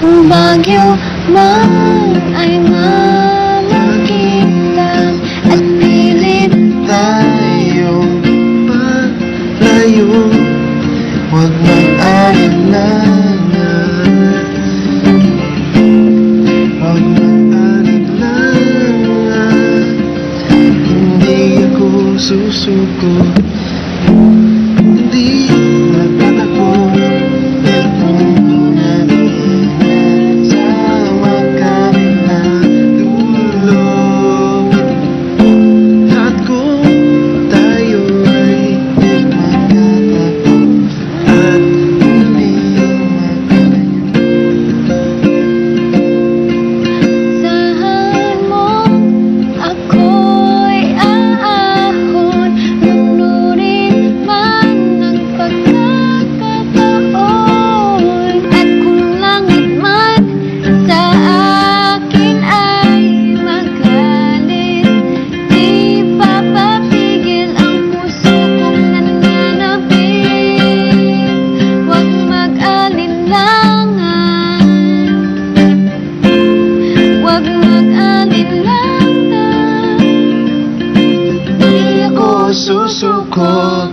Kung bagyo man ay malagitang at pilit tayong palayo Huwag mag-alala Huwag mag-alala Hindi ako susuko ako ako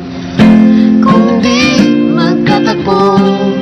susuko kung di magkatagpo